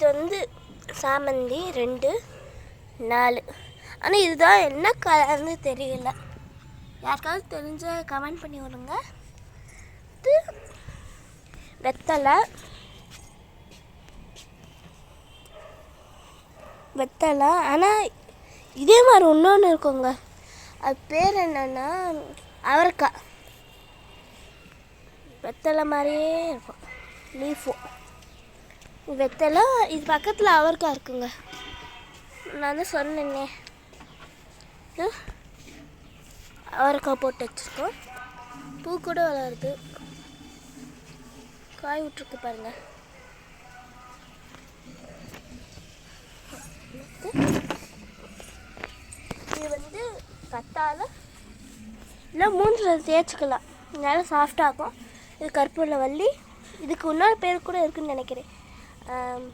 இது வந்து சாமந்தி ரெண்டு நாலு. ஆனால் இதுதான் என்ன கலர்னு தெரியல. யாருக்காவது தெரிஞ்ச கமெண்ட் பண்ணி விடுங்க. இது வெத்தலை. வெத்தலை. ஆனால் இதே மாதிரி இன்னொன்று இருக்குங்க. அது பேர் என்னன்னா அவரைக்காய். வெத்தலை மாதிரியே இருக்கும். லீஃபும் வெத்தலை இது பக்கத்தில் அவரைக்காய் இருக்குங்க. நான் தான் சொன்னேன்னே அவரைக்காய் போட்டு வச்சுருக்கோம். பூ கூட வளருது. காய் விட்டுருக்கு பாருங்கள் இது வந்து கத்தால இல்லை மூஞ்சில் தேய்ச்சிக்கலாம். நல்லா சாஃப்டாகும் இது கற்பூரில் வள்ளி இதுக்கு இன்னொரு பேர் கூட இருக்குன்னு நினைக்கிறேன். ஆம்,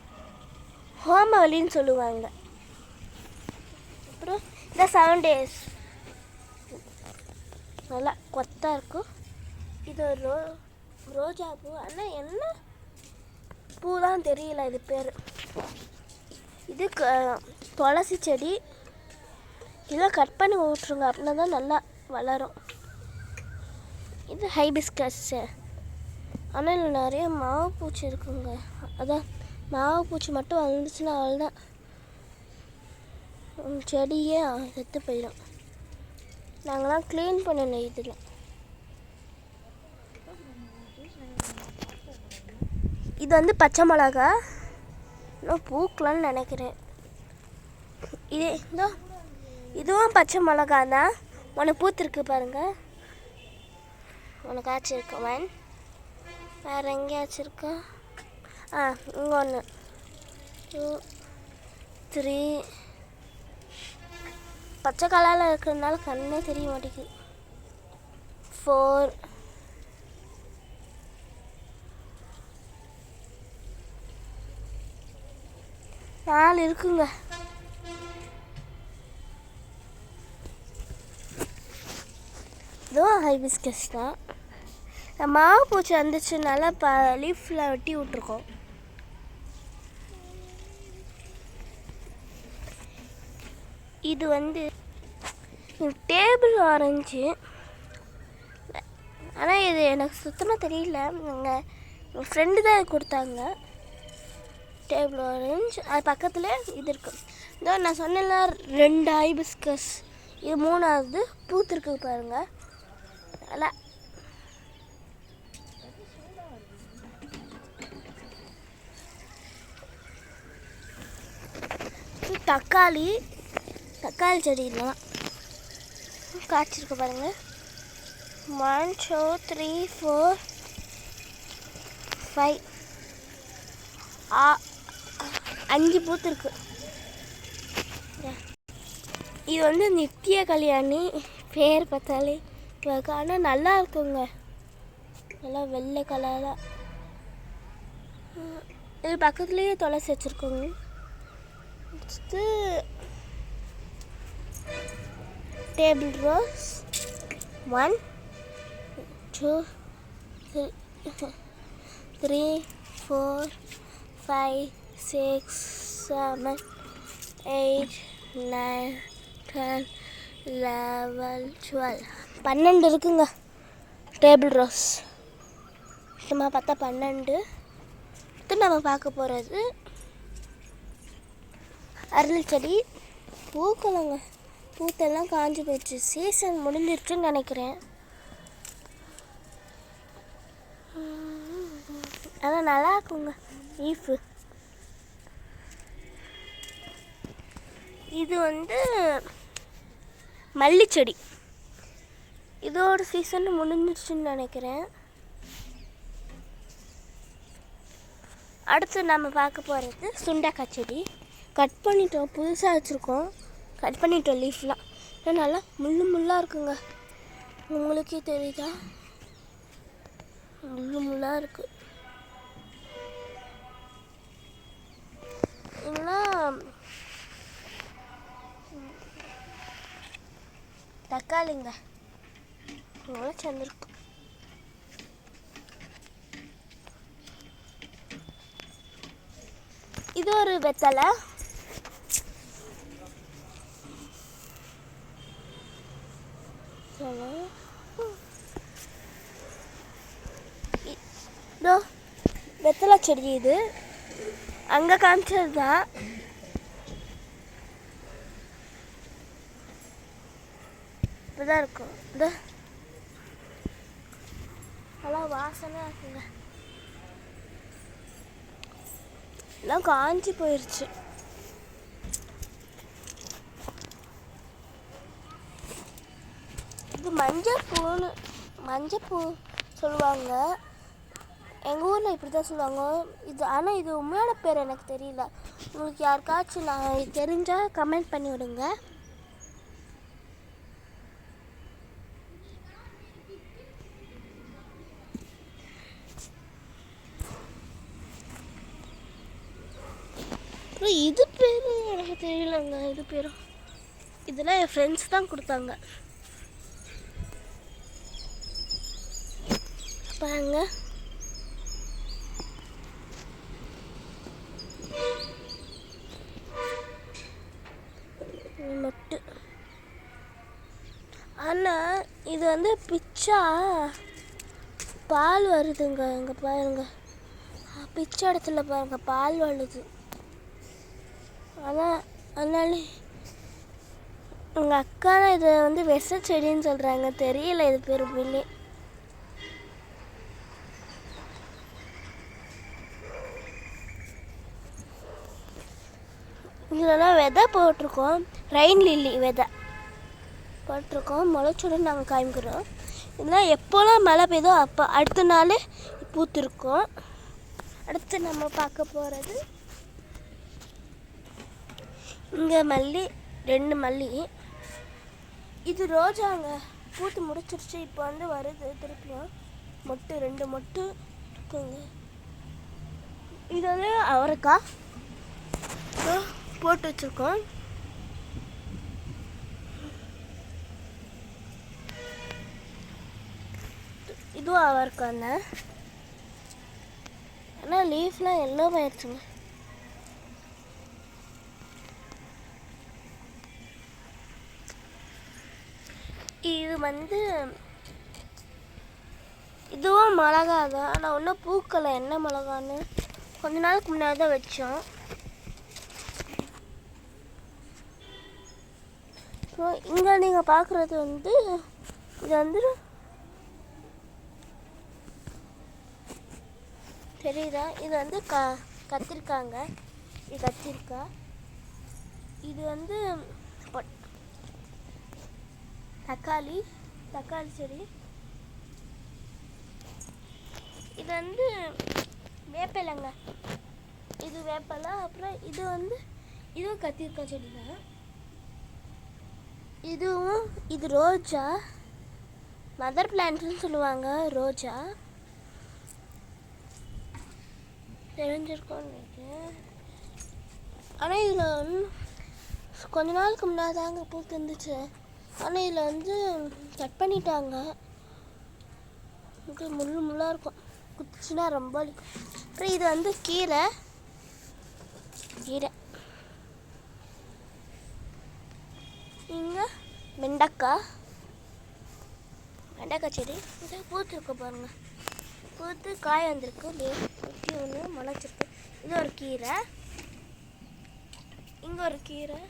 சொல்லுவாங்க. அப்புறம் இந்த செவன் டேஸ் நல்லா கொத்தா இருக்கும். இது ஒரு ரோ ரோஜா பூ. ஆனால் என்ன பூ தான் தெரியல இது பேர். இது க- துளசி செடி. இதெல்லாம் கட் பண்ணி விட்ருங்க அப்படின்னா தான் நல்லா வளரும். இது ஹைபிஸ்கஸ்ஸு ஆனால் இதில் நிறைய மாவு பூச்சி இருக்குங்க. அதான் மாவு பூச்சி மட்டும் வந்துச்சுன்னா அவ்வளோதான் தான் செடியே செத்து போயிடும். நாங்களாம் க்ளீன் பண்ணணும் இதில். இது வந்து பச்சை மிளகா. இன்னும் பூக்கலான்னு நினைக்கிறேன். இது இதோ இதுவும் பச்சை மிளகா தான் உனக்கு பூத்திருக்கு பாருங்க. உனக்கு ஆச்சிருக்கு வேறு எங்கேயாச்சும் இருக்கா? இங்கே ஒன்று டூ த்ரீ பச்சை கலரில் இருக்கிறதுனால கண்ணே தெரிய மாட்டேங்குது. ஃபோர் நாலு இருக்குங்க. இதுவும் ஹைபிஸ்கஸ் தான். மாவு பூச்சி வந்துச்சுனால ப லீஃபில் வெட்டி விட்ருக்கோம் இது வந்து டேபிள் ஆரஞ்சு ஆனால் இது எனக்கு சுத்தமாக தெரியல. எங்கள் எங்கள் ஃப்ரெண்டு தான் கொடுத்தாங்க. டேபிள் ஆரஞ்சு அது பக்கத்தில் இது இருக்குது இதோ நான் சொன்னேன்ல ரெண்டு ஐபிஸ்கஸ் இது மூணாவது பூத்திருக்கு பாருங்கள் நல்லா தக்காளி. தக்காளி தக்காளி செடியெலாம் காய்ச்சிருக்கு பாருங்க. One two three four five ஆ அஞ்சு பூத்து இருக்கு இது வந்து நித்திய கல்யாணி. பேர் பார்த்தாலே ஆனால் நல்லா இருக்குங்க. நல்லா வெள்ளை கலராக இது பக்கத்துலேயே துளசி வச்சுருக்கோங்க. Table table rose one two three four five six seven eight nine ten eleven twelve பன்னெண்டு இருக்குங்க. டேபிள் ரோஸ் சும்மா பார்த்தா பன்னெண்டு. அடுத்து நம்ம பார்க்க போகிறது அருள் செடி. பூக்கலங்க பூத்தெல்லாம் காஞ்சி போயிடுச்சு. சீசன் முடிஞ்சிருச்சுன்னு நினைக்கிறேன். ஆனால் நல்லா இருக்குங்க லீஃபு இது வந்து மல்லிச்செடி. இதோட சீசன் முடிஞ்சிருச்சுன்னு நினைக்கிறேன். அடுத்து நம்ம பார்க்க போகிறது சுண்டக்காய் செடி. கட் பண்ணிட்டோம் புதுசாக வச்சுருக்கோம். கட் பண்ணிட்டோம் லீஃப்லாம் ஏன்னா நல்லா முள்ளு முள்ளாக இருக்குங்க. உங்களுக்கே தெரியுதா? முள்ளு முள்ளாக இருக்குது இதெல்லாம் தக்காளிங்க. நல்லா சேர்ந்துருக்கும் இது ஒரு வெத்தலை. இதோ வெத்தலை செடி இது. அங்கே காமிச்சது தான் இப்படிதான் இருக்கும். இந்த நல்லா வாசனையாக இருக்குங்க. எல்லாம் காஞ்சி போயிடுச்சு மஞ்சப்பூன்னு மஞ்சள் பூ சொல்லுவாங்க. எங்கள் ஊரில் இப்படி தான் சொல்லுவாங்க. இது ஆனால் இது உண்மையான பேர் எனக்கு தெரியல. உங்களுக்கு யாருக்காச்சும் நான் தெரிஞ்சால் கமெண்ட் பண்ணி விடுங்க. அப்புறம் இது பேர் எனக்கு தெரியலங்க இது பேரும். இதெல்லாம் என் ஃப்ரெண்ட்ஸ் தான் கொடுத்தாங்க. பாருங்க. மட்டு மொட்டு ஆனால் இது வந்து பிச்சா. பால் வருதுங்க இங்கே பாருங்க. பிச்சை இடத்துல பாருங்க பால் வருது. ஆனால் அதனால எங்கள் அக்கா இதை வந்து விஷ செடின்னு சொல்கிறாங்க தெரியல இது பேர் பிள்ளை இதெல்லாம் விதை போட்டிருக்கோம். ரெயின் லில்லி விதை போட்டிருக்கோம். முளைச்சுடன் நாங்கள் காமிக்கிறோம் இதெல்லாம் எப்போல்லாம் மழை பெய்தோ அப்போ அடுத்த நாள் பூத்திருக்கோம். அடுத்து நம்ம பார்க்க போகிறது இங்கே மல்லி ரெண்டு மல்லி. இது ரோஜாங்க. பூத்து முடிச்சிருச்சு. இப்போ வந்து வருது. திருப்பியும் மொட்டு ரெண்டு மொட்டு இருக்குங்க. இது வந்து அவரைக்காய் போட்டு வச்சுருக்கோம். இதுவும் அவரைக்காய்ங்க ஆனால் லீஃப்லாம் எல்லோ ஆயிடுச்சுங்க. இது வந்து இதுவும் மிளகா தான் ஆனால் ஒன்றும் பூக்கலை. என்ன மிளகான்னு? கொஞ்ச நாளுக்கு முன்னாடி தான் வச்சோம். ஸோ இங்கே நீங்கள் பார்க்குறது வந்து இது வந்து தெரியுதா? இது வந்து க கத்திரிக்காங்க. இது கத்திரிக்காய் இது வந்து தக்காளி தக்காளி செடி. இது வந்து வேப்பிலைங்க. இது வேப்பிலை அப்புறம் இது வந்து இதுவும் கத்திரிக்காய் செடி தான் இதுவும் இது ரோஜா. மதர் பிளான்ட்னு சொல்லுவாங்க ரோஜா. தெரிஞ்சிருக்கோன்னு ஆனால் இதில் வந்து கொஞ்ச நாளுக்கு முன்னாடி தாங்க பூத்து இருந்துச்சு ஆனால் இதில் வந்து கட் பண்ணிட்டாங்க. முள் முள்ளாக இருக்கும். குத்துச்சுன்னா ரொம்ப அப்புறம் இது வந்து கீரை. கீரை. இங்கே வெண்டைக்காய் வெண்டைக்காய் செடி. இது பூத்துருக்கு பாருங்கள் பூத்து காய் வந்திருக்கு. வெட்டி ஒன்று முளைச்சிருக்கு. இது ஒரு கீரை. இங்கே ஒரு கீரை.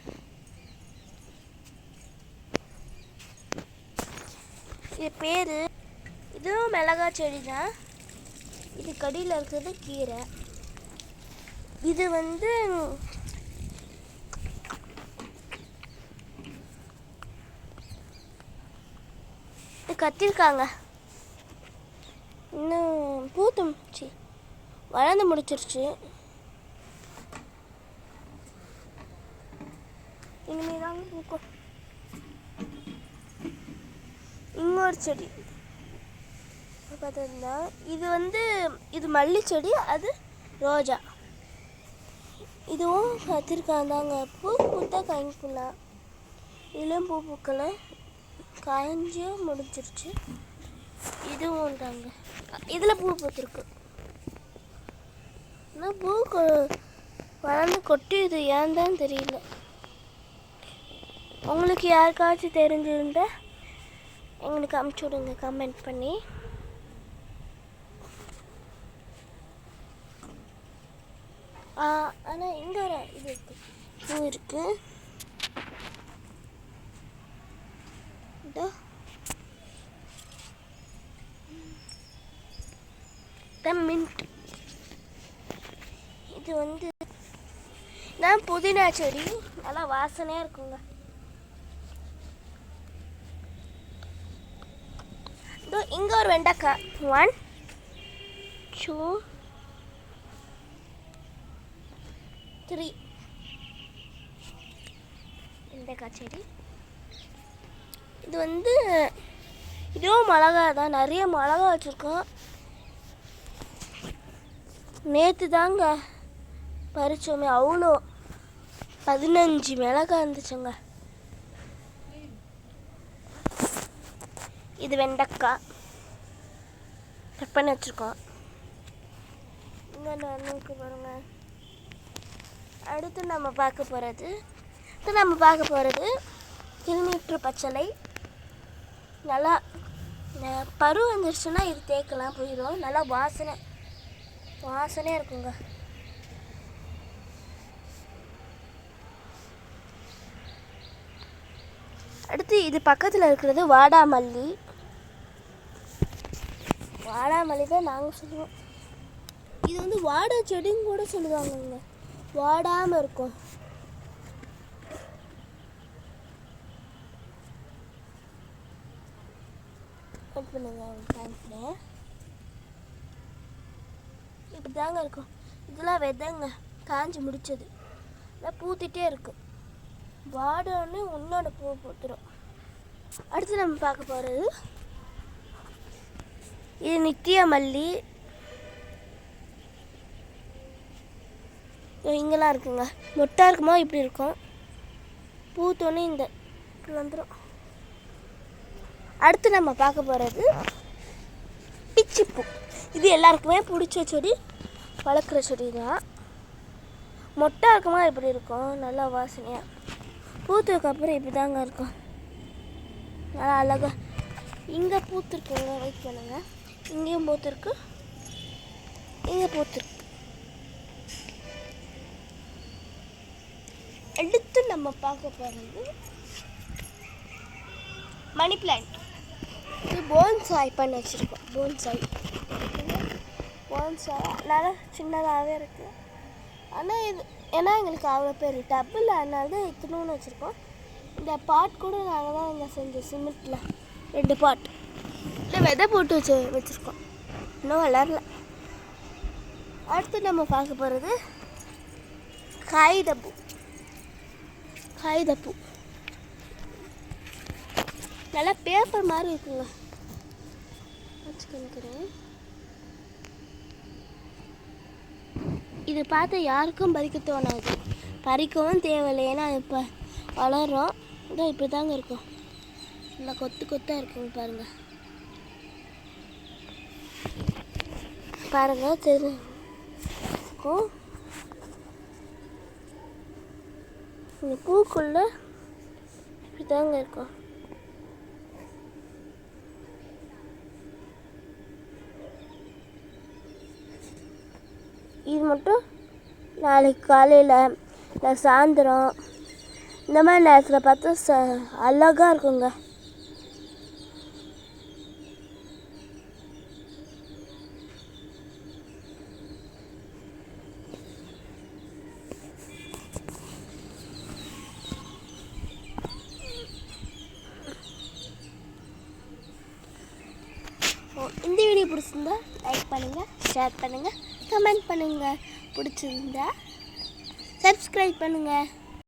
இது பேர் இதுவும் மிளகா செடி தான் இது கடியில் இருக்கிறது கீரை. இது வந்து கத்திருக்காங்க. இன்னும் பூத்தும். சி வளர்ந்து முடிச்சிருச்சு. இனிமே தாங்க பூக்கும். இன்னொரு செடி. பார்த்துருந்தா இது வந்து இது மல்லி செடி அது ரோஜா. இதுவும் கத்திரிக்காய் தாங்க பூ பூத்தா காய்க்கலாம் இளம் பூ பூக்கலை காஞ்சியோ முடிஞ்சிருச்சு. இதுவும் தாங்க இதில் பூ பூத்துருக்கு. ஆனால் பூ கொ- வளர்ந்து கொட்டியது ஏன் தான் தெரியல. உங்களுக்கு யாருக்காச்சும் தெரிஞ்சிருந்தா எங்களுக்கு அமுச்சு விடுங்க கமெண்ட் பண்ணி. ஆனால் ஆனா இங்க ஒரு இது இருக்கு. பூ இருக்கு. இதோ மின்ட் இது வந்து நான் புதினா செடி நல்லா வாசனையாக இருக்குங்க இதோ இங்கே ஒரு வெண்டைக்காய் ஒன் டூ த்ரீ வெண்டைக்காய் செடி இது வந்து இதுவும் மிளகா தான். நிறைய மிளகா வச்சுருக்கோம். நேற்று தாங்க பறிச்சோமே அவ்வளோ. பதினஞ்சு மிளகா இருந்துச்சுங்க. இது வெண்டைக்காய். கட் பண்ணி வச்சுருக்கோம். இங்கே ஒன்றுக்கு பாருங்க. அடுத்து நம்ம பார்க்க போகிறது அடுத்து நம்ம பார்க்க போகிறது கிலோமீட்டர் பச்சளை. நல்லா பரு வந்துருச்சுன்னா இது தேய்க்கலாம் போயிடும் நல்லா வாசனை வாசனையாக இருக்குங்க. அடுத்து இது பக்கத்தில் இருக்கிறது வாடாமல்லி. வாடாமல்லி தான் நாங்கள் சொல்லுவோம். இது வந்து வாடா செடின்னு கூட சொல்லுவாங்கங்க. வாடாமல் இருக்கும். கட் பண்ணுங்க காமிக்கிறேன் இப்படி தாங்க இருக்கும். இதெல்லாம் விதைங்க காஞ்சி முடிச்சது. இதெல்லாம் பூத்திட்டே இருக்கும். வாடன்னு உன்னோட பூ பூத்துரும். அடுத்து நம்ம பார்க்க போகிறது இது நித்திய மல்லி இங்கெல்லாம் இருக்குங்க. மொட்டாக இருக்குமா? இப்படி இருக்கும். பூத்தோன்னே இந்த இப்படி வந்துடும் அடுத்து நம்ம பார்க்க போகிறது பிச்சிப்பூ இது எல்லாருக்குமே பிடிச்ச செடி வளர்க்குற செடி தான் மொட்டை இருக்குமா இப்படி இருக்கும். நல்லா வாசனையாக பூத்ததுக்கு அப்புறம் இப்படி தாங்க இருக்கும். நல்லா அழகா. இங்கே பூத்துருக்குங்க வெயிட் பண்ணுங்க. இங்கேயும் பூத்துருக்கு. இங்கே பூத்துருக்கு. அடுத்து நம்ம பார்க்க போகிறது மணி பிளான்ட் போன்சாய் பண்ணி வச்சுருக்கோம். போன்சாய் போன்சாய் நல்லா சின்னதாகவே இருக்குது ஆனால் இது ஏன்னா எங்களுக்கு அவ்வளோ பேர் டப்பில் அதனால தான் இத்தணும்னு வச்சுருக்கோம். இந்த பாட் கூட நாங்கள் தான் இங்கே செஞ்சோம் சிமெண்ட்டில் ரெண்டு பாட் இல்லை விதை போட்டு வச்சு வச்சுருக்கோம். இன்னும் வளரல. அடுத்து நம்ம பார்க்க போகிறது காகிதப்பூ காகிதப்பூ நல்லா பேப்பர் மாதிரி இருக்குங்க. இது பார்த்து யாருக்கும் பறிக்க தோணாது. பறிக்கவும் தேவையில்லை. ஏன்னா இப்போ வளரும் இதோ இப்படி தாங்க இருக்கும். நல்லா கொத்து கொத்தாக இருக்குங்க பாருங்க. பாருங்க தெரு இந்த பூக்குள்ள இப்படி தாங்க இருக்கும் இது மட்டும் நாளைக்கு காலையில் இல்லை சாயந்தரம். இந்த மாதிரி நேரத்தில் பார்த்தா ச அழகாக இருக்குங்க. இந்த வீடியோ பிடிச்சிருந்தா லைக் பண்ணுங்கள் ஷேர் பண்ணுங்கள் கமெண்ட் பண்ணுங்கள் பிடிச்சிருந்தா சப்ஸ்கிரைப் பண்ணுங்கள்